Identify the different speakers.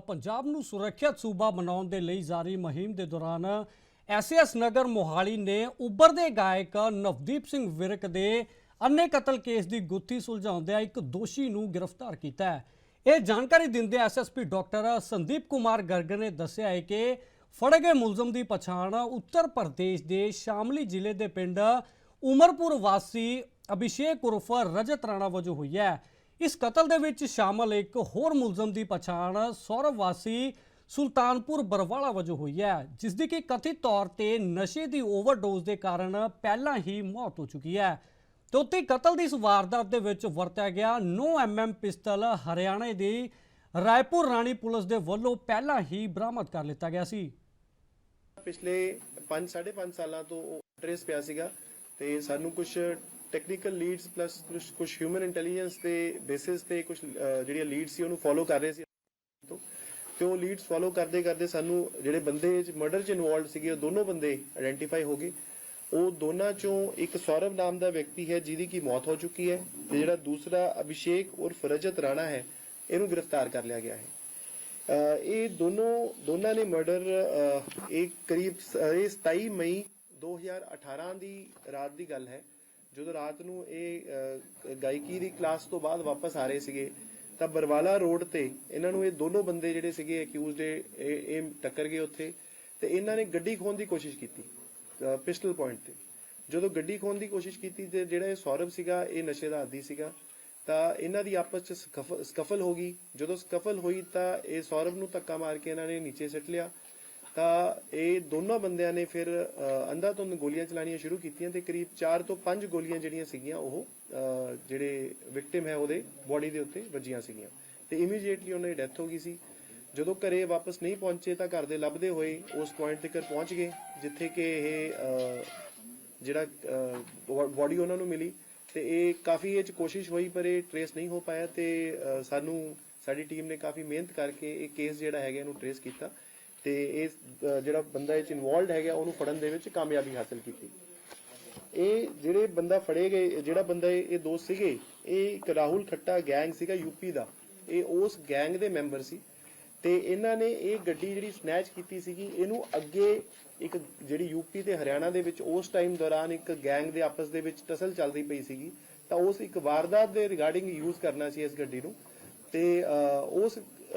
Speaker 1: ਪੰਜਾਬ ਨੂੰ ਸੁਰੱਖਿਅਤ ਸੂਬਾ ਬਣਾਉਣ ਦੇ ਲਈ ਜਾਰੀ ਮੁਹਿੰਮ ਦੇ ਦੌਰਾਨ ਐਸਐਸ ਨਗਰ ਮੋਹਾਲੀ ਨੇ ਉੱਭਰਦੇ ਗਾਇਕ ਨਵਦੀਪ ਸਿੰਘ ਵਿਰਕ ਦੇ ਅੰਨੇ ਕਤਲ ਕੇਸ ਦੀ ਗੁੱਥੀ ਸੁਲਝਾਉਂਦਿਆਂ ਇੱਕ ਦੋਸ਼ੀ ਨੂੰ ਗ੍ਰਿਫਤਾਰ ਕੀਤਾ ਹੈ। ਇਹ ਜਾਣਕਾਰੀ ਦਿੰਦੇ ਐਸਐਸਪੀ ਡਾਕਟਰ ਸੰਦੀਪ ਕੁਮਾਰ ਗਰਗ ਨੇ ਦੱਸਿਆ ਹੈ ਕਿ ਫੜੇ ਗਏ ਮੁਲਜ਼ਮ ਦੀ ਪਛਾਣ ਉੱਤਰ ਪ੍ਰਦੇਸ਼ ਦੇ ਸ਼ਾਮਲੀ ਜ਼ਿਲ੍ਹੇ ਦੇ ਪਿੰਡ ਉਮਰਪੁਰ ਵਾਸੀ ਅਭਿਸ਼ੇਕ ਉਰਫ ਰਜਤ ਰਾਣਾ ਵਜੋਂ ਹੋਈ ਹੈ। ਇਸ ਕਤਲ ਦੇ ਵਿੱਚ ਸ਼ਾਮਲ ਇੱਕ ਹੋਰ ਮੁਲਜ਼ਮ ਦੀ ਪਛਾਣ ਸੌਰਵ ਵਾਸੀ ਸੁਲਤਾਨਪੁਰ ਬਰਵਾਲਾ ਵਜੋਂ ਹੋਈ ਹੈ, ਜਿਸ ਦੀ ਕਿ ਕਥਿਤ ਤੌਰ ਤੇ ਨਸ਼ੇ ਦੀ ਓਵਰਡੋਜ਼ ਦੇ ਕਾਰਨ ਪਹਿਲਾਂ ਹੀ ਮੌਤ ਹੋ ਚੁੱਕੀ ਹੈ। ਤੇ ਉੱਤੇ ਕਤਲ ਦੀ ਇਸ ਵਾਰਦਾਤ ਦੇ ਵਿੱਚ ਵਰਤਿਆ ਗਿਆ 9 ਐਮਐਮ ਪਿਸਤਲ, ਹਰਿਆਣਾ ਦੀ ਰਾਏਪੁਰ ਰਾਣੀ ਪੁਲਿਸ ਦੇ ਵੱਲੋਂ ਪਹਿਲਾਂ ਹੀ ਬਰਾਮਦ ਕਰ ਲਿੱਤਾ ਗਿਆ ਸੀ।
Speaker 2: ਪਿਛਲੇ 5 5.5 ਸਾਲਾਂ ਤੋਂ ਟ੍ਰੇਸ ਪਿਆ ਸੀਗਾ ਤੇ ਸਾਨੂੰ ਕੁਝ ਟੈਕਨੀਕਲ ਲੀਡਸ ਪਲੱਸ ਕੁਝ ਕੁਝ ਹਿਊਮਨ ਇੰਟੈਲੀਜੈਂਸ ਦੇ ਬੇਸਿਸ ਤੇ ਕੁਝ ਜਿਹੜੀਆਂ ਲੀਡਸ ਸੀ ਉਹਨੂੰ ਫੋਲੋ ਕਰ ਰਹੇ ਸੀ। ਤੋਂ, ਤੇ ਉਹ ਲੀਡਸ ਫੋਲੋ ਕਰਦੇ ਕਰਦੇ ਸਾਨੂੰ ਜਿਹੜੇ ਬੰਦੇ ਮਰਡਰ 'ਚ ਇਨਵੋਲਡ ਸੀਗੇ, ਉਹ ਦੋਨੋਂ ਬੰਦੇ ਆਇਡੈਂਟੀਫਾਈ ਹੋ ਗਏ। ਉਹ ਦੋਨਾਂ ਚੋਂ ਇੱਕ ਸੌਰਵ ਨਾਮ ਦਾ ਵਿਅਕਤੀ ਹੈ, ਜਿਹਦੀ ਕੀ ਮੌਤ ਹੋ ਚੁੱਕੀ ਹੈ ਤੇ ਜਿਹੜਾ ਦੂਸਰਾ ਅਭਿਸ਼ੇਕ ਉਰਫ ਰਜਤ ਰਾਣਾ ਹੈ, ਇਹਨੂੰ ਗ੍ਰਿਫਤਾਰ ਕਰ ਲਿਆ ਗਿਆ ਹੈ। ਇਹ ਦੋਨੋਂ, ਦੋਨਾਂ ਨੇ ਮਰਡਰ ਇੱਕ ਕਰੀਬ ਸ- ਇਹ 27 ਮਈ 2018 ਦੀ ਰਾਤ ਦੀ ਗੱਲ ਹੈ। ਜਦੋਂ ਰਾਤ ਨੂੰ ਇਹ ਗਾਇਕੀ ਦੀ ਕਲਾਸ ਤੋਂ ਬਾਅਦ ਵਾਪਸ ਆ ਰਹੇ ਸੀਗੇ, ਤਾਂ ਬਰਵਾਲਾ ਰੋਡ ਤੇ ਇਹਨਾਂ ਨੂੰ ਇਹ ਦੋਨੋਂ ਬੰਦੇ ਜਿਹੜੇ ਸੀਗੇ ਅਕਿਊਜ਼ਡ ਇਹ ਟੱਕਰ ਗਏ ਉੱਥੇ ਤੇ ਇਹਨਾਂ ਨੇ ਗੱਡੀ ਖੋਣ ਦੀ ਕੋਸ਼ਿਸ਼ ਕੀਤੀ ਪਿਸਟਲ ਪੁਆਇੰਟ ਤੇ। ਜਦੋਂ ਗੱਡੀ ਖੋਣ ਦੀ ਕੋਸ਼ਿਸ਼ ਕੀਤੀ ਤੇ ਜਿਹੜਾ ਇਹ ਸੌਰਵ ਸੀਗਾ, ਇਹ ਨਸ਼ੇ ਦਾ ਆਦੀ ਸੀਗਾ, ਤਾਂ ਇਹਨਾਂ ਦੀ ਆਪਸ ਚ ਸਕਫਲ ਹੋ ਗਈ। ਜਦੋਂ ਸਕਫਲ ਹੋਈ ਤਾਂ ਇਹ ਸੌਰਵ ਨੂੰ ਧੱਕਾ ਮਾਰ ਕੇ ਇਹਨਾਂ ਨੇ ਨੀਚੇ ਸਿੱਟ ਲਿਆ ਤਾਂ ਇਹ ਦੋਨੋਂ ਬੰਦਿਆਂ ਨੇ ਫਿਰ ਅ, ਅੰਧਾਧੁੰਦ ਗੋਲੀਆਂ ਚਲਾਣੀਆਂ ਸ਼ੁਰੂ ਕੀਤੀਆਂ ਤੇ ਕਰੀਬ 4 ਤੋਂ 5 ਗੋਲੀਆਂ ਜਿਹੜੀਆਂ ਸੀਗੀਆਂ ਉਹ ਜਿਹੜੇ ਵਿਕਟਿਮ ਹੈ ਉਹਦੇ ਬਾਡੀ ਦੇ ਉੱਤੇ ਵੱਜੀਆਂ ਸੀਗੀਆਂ। ਤੇ ਇਮੀਡੀਏਟਲੀ ਉਹਨਾਂ ਦੀ ਡੈਥ ਹੋ ਗਈ ਸੀ। ਜਦੋਂ ਘਰੇ ਵਾਪਸ ਨਹੀਂ ਪਹੁੰਚੇ ਤਾਂ ਘਰ ਦੇ ਲੱਭਦੇ ਹੋਏ ਉਸ ਪੁਆਇੰਟ ਤੱਕ ਪਹੁੰਚ ਗਏ ਜਿੱਥੇ ਕਿ ਇਹ ਜਿਹੜਾ ਬਾਡੀ ਉਹਨਾਂ ਨੂੰ ਮਿਲੀ। ਤੇ ਇਹ ਕਾਫੀ ਇਹ ਚ ਕੋਸ਼ਿਸ਼ ਹੋਈ ਪਰ ਇਹ ਟਰੇਸ ਨਹੀਂ ਹੋ ਪਾਇਆ ਤੇ ਸਾਨੂੰ ਸਾਡੀ ਟੀਮ ਨੇ ਕਾਫੀ ਮਿਹਨਤ ਕਰਕੇ ਇਹ ਕੇਸ ਜਿਹੜਾ ਹੈਗਾ ਇਹਨੂੰ ਟਰੇਸ ਕੀਤਾ। ਤੇ ਇਹ ਜਿਹੜਾ ਬੰਦਾ ਇਹ ਚ ਇਨਵੋਲਡ ਹੈਗਾ, ਉਹਨੂੰ ਫੜਨ ਦੇ ਵਿੱਚ ਕਾਮਯਾਬੀ ਹਾਸਲ ਕੀਤੀ। ਇਹ ਜਿਹੜੇ ਬੰਦਾ ਫੜੇ ਗਏ, ਜਿਹੜਾ ਬੰਦਾ ਇਹ ਇਹ ਸੀਗੇ, ਇਹ ਇੱਕ ਰਾਹੁਲ ਖੱਟਾ ਗੈਂਗ ਸੀਗਾ ਯੂਪੀ ਦਾ। ਇਹ ਉਸ ਗੈਂਗ ਦੇ ਮੈਂਬਰ ਸੀ। ਤੇ ਇਹਨਾਂ ਨੇ ਇਹ ਗੱਡੀ ਜਿਹੜੀ ਸਨੈਚ ਕੀਤੀ ਸੀਗੀ, ਇਹਨੂੰ ਅੱਗੇ ਇੱਕ ਜਿਹੜੀ ਯੂਪੀ ਤੇ ਹਰਿਆਣਾ ਦੇ ਵਿੱਚ ਉਸ ਟਾਈਮ ਦੌਰਾਨ ਇੱਕ ਗੈਂਗ ਦੇ ਆਪਸ ਦੇ ਵਿੱਚ ਟਸਲ ਚੱਲਦੀ ਪਈ ਸੀਗੀ, ਤਾਂ ਉਸ ਇੱਕ ਵਾਰਦਾਤ ਦੇ ਰਿਗਾਰਡਿੰਗ ਯੂਜ਼ ਕਰਨਾ ਸੀ ਇਸ ਗੱਡੀ ਨੂੰ। ਤੇ ਉਸ